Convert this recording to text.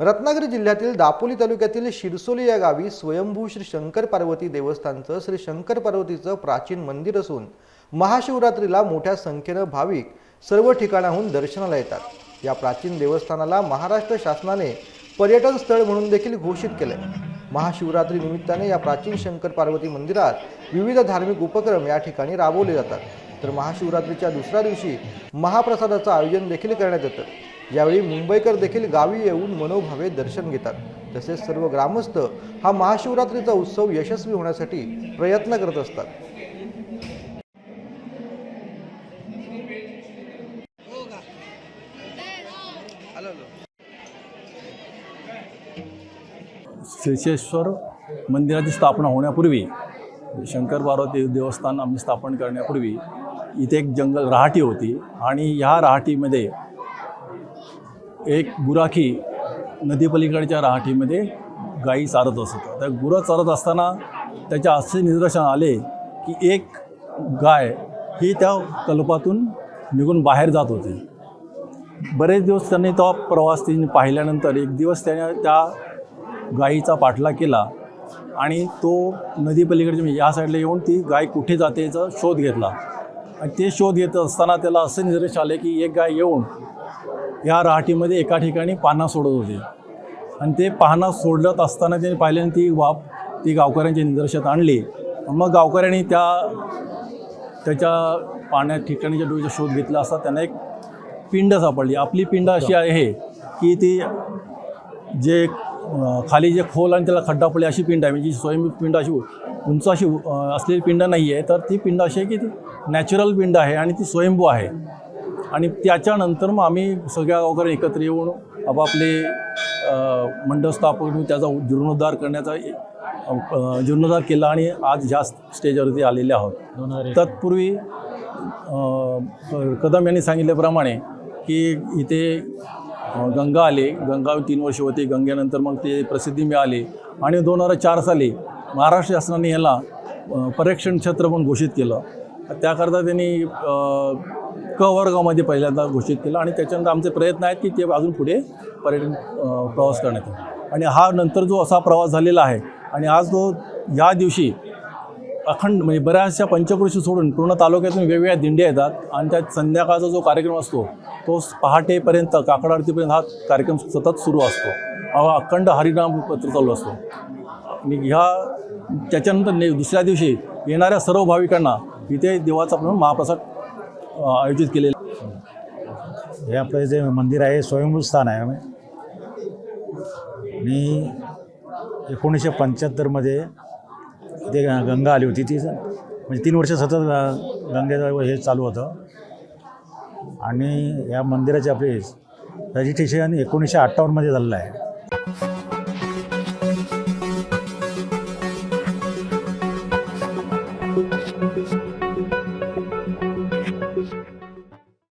रत्नागिरी जिल्ह्यातील दापोली तालुक्यातील शिरसोली या गावी स्वयंभू श्री शंकर पार्वती देवस्थानचं श्री शंकर पार्वतीचं प्राचीन मंदिर असून महाशिवरात्रीला मोठ्या संख्येनं भाविक सर्व ठिकाणाहून दर्शनाला येतात. या प्राचीन देवस्थानाला महाराष्ट्र शासनाने पर्यटन स्थळ म्हणून देखील घोषित केलंय. महाशिवरात्री निमित्ताने या प्राचीन शंकर पार्वती मंदिरात विविध धार्मिक उपक्रम या ठिकाणी राबवले जातात. तर महाशिवरात्रीच्या दुसऱ्या दिवशी महाप्रसादाचं आयोजन देखील करण्यात येतं. यावेळी मुंबईकर देखील गावी येऊन मनोभावे दर्शन घेतात. तसेच सर्व ग्रामस्थ हा महाशिवरात्रीचा उत्सव यशस्वी होण्यासाठी प्रयत्न करत असतात. शेषेश्वर मंदिराची स्थापना होण्यापूर्वी शंकर पार्वती देवस्थान आम्ही स्थापन करण्यापूर्वी इथे एक जंगल रहाटी होती आणि ह्या रहाटीमध्ये एक गुराखी नदीपलीकडच्या रहाटीमध्ये गाई चारत असत. त्या गुरं चारत असताना त्याच्या असे निदर्शन आले की एक गाय ही त्या कल्पातून निघून बाहेर जात होती. बरेच दिवस त्यांनी तो प्रवास तिने पाहिल्यानंतर एक दिवस त्याने त्या गायीचा पाठलाग केला आणि तो नदी पलीकडच्या म्हणजे या साईडला येऊन ती गाय कुठे जाते याचा शोध घेतला. आणि ते शोध घेत असताना त्याला असे निदर्श आले की एक गाय येऊन या राहाटीमध्ये एका ठिकाणी पानं सोडत होते. आणि ते पाहणं सोडत असताना त्यांनी पाहिल्याने ती वाप ती गावकऱ्यांच्या निदर्शनात आणली. मग गावकऱ्यांनी त्या त्याच्या पाण्यात ठिकाणीच्या डोळीचा शोध घेतला असता त्यांना एक पिंड सापडली. आपली पिंड अशी आहे की ती जे खाली जे खोल आणि त्याला खड्डा पडले अशी पिंड आहे. म्हणजे स्वयं पिंड अशी उंच अशी असलेली पिंड नाही आहे तर ती पिंड अशी आहे की ती नॅचरल पिंड आहे आणि ती स्वयंभू आहे. आणि त्याच्यानंतर मग आम्ही सगळ्या गावकरी एकत्र येऊन आपापले अं, मंडप स्थापन करून त्याचा जीर्णोद्धार करण्याचा जीर्णोद्धार केला आणि आज ह्या स्टेजवरती आलेले आहोत. तत्पूर्वी कदम यांनी सांगितल्याप्रमाणे की इथे गंगा आले गंगा तीन वर्ष होती गंगेनंतर मग ते प्रसिद्धी मिळाली आणि दोन हजार चार साली महाराष्ट्र शासनाने याला पर्यटन क्षेत्र म्हणून घोषित केलं. त्याकरता त्यांनी क वर्गामध्ये पहिल्यांदा घोषित केलं आणि त्याच्यानंतर आमचे प्रयत्न आहेत की ते अजून पुढे पर्यटन प्रवास करण्यात येईल. आणि हा नंतर जो असा प्रवास झालेला आहे आणि आज तो या दिवशी अखंड म्हणजे बऱ्याचशा पंचक्रोशी सोडून पूर्ण तालुक्यातून वेगवेगळ्या दिंड्या येतात आणि त्यात संध्याकाळचा जो कार्यक्रम असतो तो पहाटेपर्यंत काकड आरतीपर्यंत हा कार्यक्रम सतत सुरू असतो. हा अखंड हरिनाम पत्र चालू असतो. आणि ह्या त्याच्यानंतर ने दुसऱ्या दिवशी येणाऱ्या सर्व भाविकांना तिथे देवाचा आपण महाप्रसाद आयोजित केलेला. हे आपलं जे मंदिर आहे स्वयंभू स्थान आहे. आणि एकोणीसशे पंच्याहत्तरमध्ये इथे ग- गंगा आली होती ती. म्हणजे तीन वर्ष सतत गंगेचं हे चालू होतं. आणि या मंदिराचे आपले रजिस्ट्रेशन एकोणीसशे अठ्ठावन्नमध्ये झालेलं आहे.